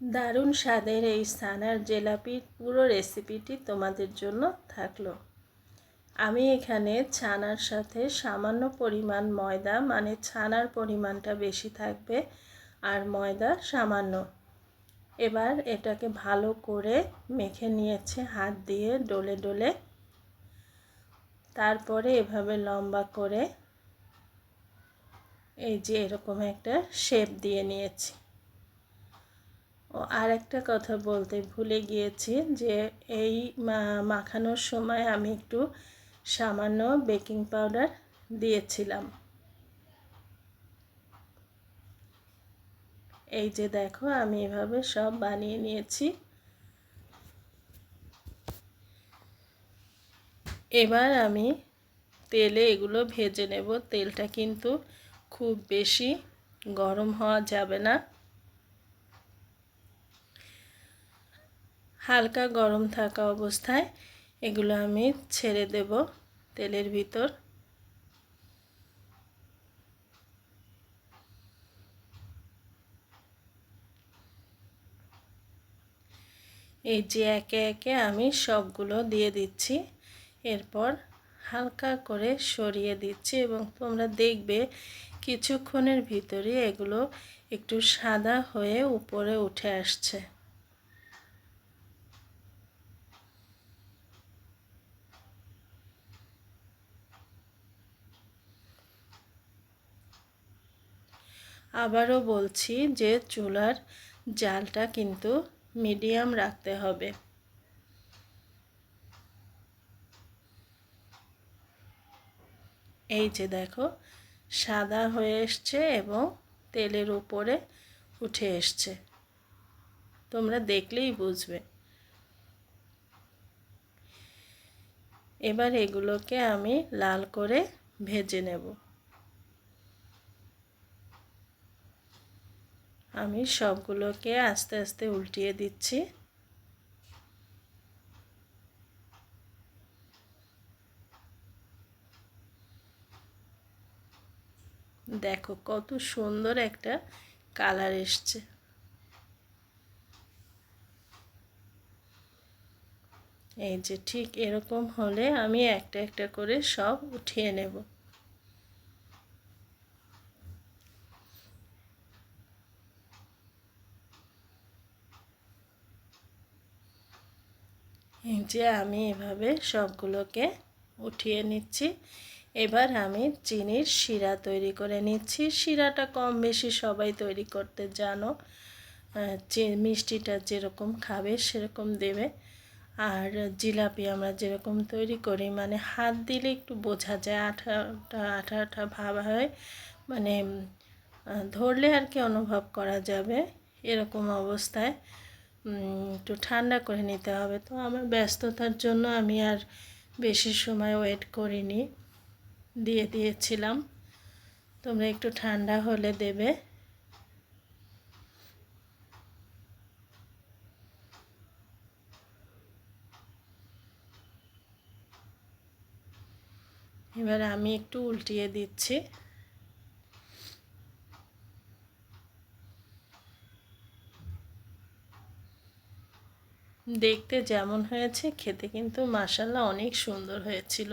দারুণ স্বাদের এই সানার জেলাপির পুরো রেসিপিটি তোমাদের জন্য থাকল। আমি এখানে ছানার সাথে সামান্য পরিমাণ ময়দা মানে ছানার পরিমাণটা বেশি থাকবে আর ময়দা সামান্য। এবার এটাকে ভালো করে মেখে নিয়েছে, হাত দিয়ে ডলে ডলে। তারপরে এভাবে লম্বা করে এই যে এরকম একটা শেপ দিয়ে নিয়েছি। ও আর একটা কথা বলতে ভুলে গিয়েছি যে এই মাখানোর সময় আমি একটু সামান্য বেকিং পাউডার দিয়েছিলাম। এই যে দেখো, আমি এভাবে সব বানিয়ে নিয়েছি। এবার আমি তেলে এগুলো ভেজে নেব। তেলটা কিন্তু খুব বেশি গরম হওয়া যাবে না। হালকা গরম থাকা অবস্থায় এগুলো আমি ছেড়ে দেব তেলের ভিতর। এই যে একে একে আমি সবগুলো দিয়ে দিচ্ছি। এরপর হালকা করে সরিয়ে দিচ্ছি এবং তোমরা দেখবে কিছুক্ষণের ভিতরে এগুলো একটু সাদা হয়ে উপরে উঠে আসছে। আবারও বলছি যে চুলার জালটা কিন্তু মিডিয়াম রাখতে হবে। এই যে দেখো, সাদা হয়ে এসছে এবং তেলের উপরে উঠে এসছে। তোমরা দেখলেই বুঝবে। এবার এগুলোকে আমি লাল করে ভেজে নেব। আমি সবগুলোকে আস্তে আস্তে উল্টিয়ে দিচ্ছি। দেখো কত সুন্দর একটা কালার এসছে। এই যে ঠিক এরকম হলে আমি একটা একটা করে সব উঠিয়ে নেব। যে আমি এভাবে সবগুলোকে উঠিয়ে নিচ্ছি। এবার আমি চিনির শিরা তৈরি করে নিচ্ছি। শিরাটা কম বেশি সবাই তৈরি করতে জানো। মিষ্টিটা যেরকম খাবে সেরকম দেবে। আর জিলাপি আমরা যেরকম তৈরি করি মানে হাত দিলে একটু বোঝা যায় আঠাটা আঠা আঠা ভাব হয়। মানে ধরলে আর কি অনুভব করা যাবে এরকম অবস্থায়। একটু ঠান্ডা করে নিতে হবে। তো আমার ব্যস্ততার জন্য আমি আর বেশি সময় ওয়েট করিনি। দিয়ে দিয়েছিলাম। তোমরা একটু ঠান্ডা হলে দেবে। এবার আমি একটু উল্টিয়ে দিচ্ছি। দেখতে যেমন হয়েছে খেতে কিন্তু মাসাল্লা অনেক সুন্দর হয়েছিল।